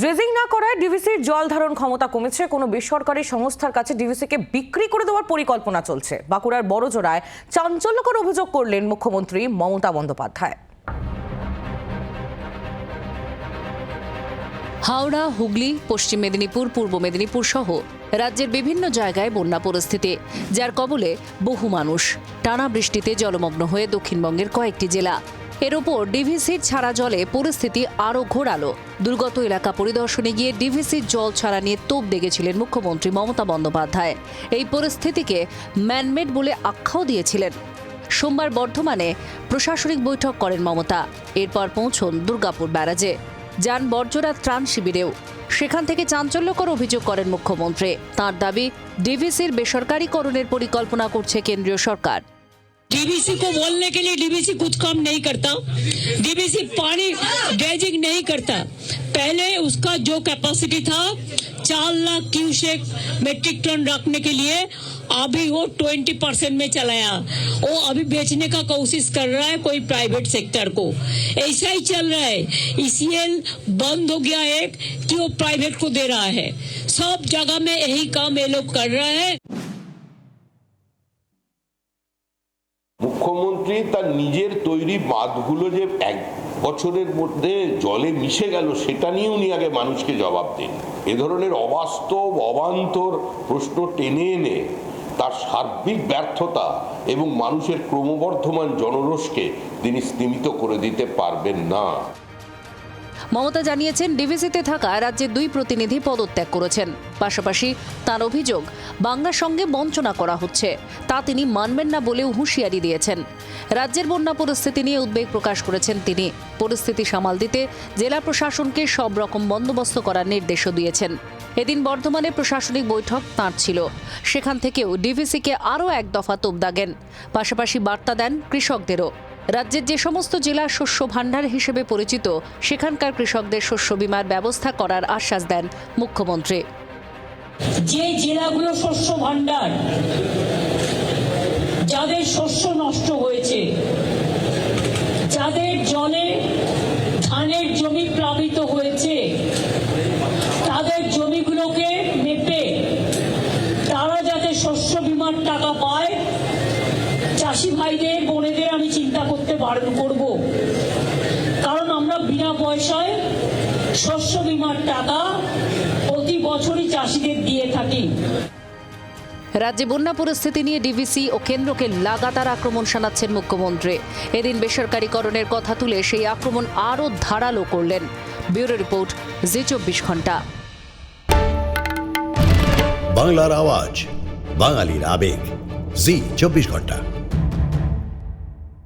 Dredging না করায় ডিভিসির জল ধারণ ক্ষমতা কমেছে। কোনো বেসরকারি সংস্থার কাছে ডিভিসিকে বিক্রি করে দেওয়ার পরিকল্পনা চলছে। বাঁকুড়ার বড়জোড়ায় চাঞ্চল্যকর অভিযোগ করলেন মুখ্যমন্ত্রী মমতা বন্দ্যোপাধ্যায়। হাওড়া, হুগলি, পশ্চিম মেদিনীপুর, পূর্ব মেদিনীপুর সহ রাজ্যের বিভিন্ন জায়গায় বন্যা পরিস্থিতি, যার কবলে বহু মানুষ। টানা বৃষ্টিতে জলমগ্ন হয়ে দক্ষিণবঙ্গের কয়েকটি জেলা। এর ওপর ডিভিসির ছাড়া জলে পরিস্থিতি আরও ঘোরালো। দুর্গত এলাকা পরিদর্শনে গিয়ে ডিভিসির জল ছাড়া নিয়ে তোপ দেখেছিলেন মুখ্যমন্ত্রী মমতা বন্দ্যোপাধ্যায়। এই পরিস্থিতিকে ম্যানমেড বলে আখ্যাও দিয়েছিলেন। সোমবার বর্ধমানে প্রশাসনিক বৈঠক করেন মমতা। এরপর পৌঁছন দুর্গাপুর ব্যারাজে। যান বর্জরা ত্রাণ শিবিরেও। সেখান থেকে চাঞ্চল্যকর অভিযোগ করেন মুখ্যমন্ত্রী। তার দাবি, ডিভিসির বেসরকারীকরণের পরিকল্পনা করছে কেন্দ্রীয় সরকার। डीबीसी को बोलने के लिए डीबीसी कुछ काम नहीं करता। डीबीसी पानी ड्रेजिंग नहीं करता। पहले उसका जो कैपेसिटी था, चार लाख क्यूसेक मेट्रिक टन रखने के लिए, अभी वो ट्वेंटी परसेंट में चलाया। वो अभी बेचने का कोशिश कर रहा है कोई प्राइवेट सेक्टर को। ऐसा ही चल रहा है। ईसीएल बंद हो गया एक कि वो प्राइवेट को दे रहा है। सब जगह में यही काम ये लोग कर रहे हैं। মুখ্যমন্ত্রী তার নিজের তৈরি বাঁধগুলো যে এক বছরের মধ্যে জলে মিশে গেল, সেটা নিয়ে উনি আগে মানুষকে জবাব দেন। এ ধরনের অবাস্তব, অবান্তর প্রশ্ন টেনে এনে তার সার্বিক ব্যর্থতা এবং মানুষের ক্রমবর্ধমান জনরোষকে তিনি স্তীমিত করে দিতে পারবেন না। মমতা জানিয়েছেন, ডিভিসিতে থাকা রাজ্যের দুই প্রতিনিধি পদত্যাগ করেছেন। পাশাপাশি তার অভিযোগ, বাংলার সঙ্গে বঞ্চনা করা হচ্ছে। তা তিনি মানবেন না বলেও হুঁশিয়ারি দিয়েছেন। রাজ্যের বন্যা পরিস্থিতি নিয়ে উদ্বেগ প্রকাশ করেছেন তিনি। পরিস্থিতি সামাল দিতে জেলা প্রশাসনকে সব রকম বন্দোবস্ত করার নির্দেশও দিয়েছেন। এদিন বর্ধমানে প্রশাসনিক বৈঠক তাঁর ছিল। সেখান থেকেও ডিভিসিকে আরও এক দফা তোপ দাগেন। পাশাপাশি বার্তা দেন কৃষকদেরও। রাজ্যের যে সমস্ত জেলা শস্য ভাণ্ডার হিসেবে পরিচিত, সেখানকার কৃষকদের শস্য বীমার ব্যবস্থা করার আশ্বাস দেন মুখ্যমন্ত্রী। যে জেলাগুলো শস্য ভাণ্ডার, যাদের শস্য নষ্ট হয়েছে, যাদের জলে ধানের জমি প্লাবিত হয়েছে, তাদের জমিগুলোকে মেপে তারা যাতে শস্য বীমার টাকা পায় চাষি ভাইদের বোনেদের আমি চিন্তা করতে বারণ করব। কারণ আমরা বিনা পয়সায় শস্য বীমার টাকা প্রতি বছরই চাষিদের দিয়ে থাকি। রাজ্যে বন্যা পরিস্থিতি নিয়ে ডিভিসি ও কেন্দ্রকে লাগাতার আক্রমণ শানাচ্ছেন মুখ্যমন্ত্রী। এদিন বেসরকারীকরণের কথা তুলে সেই আক্রমণ আরও ধারালো করলেন। ব্যুরো রিপোর্ট জি চব্বিশ ঘণ্টা। বাংলার আওয়াজ বাঙালির আবেগ জি চব্বিশ ঘণ্টা।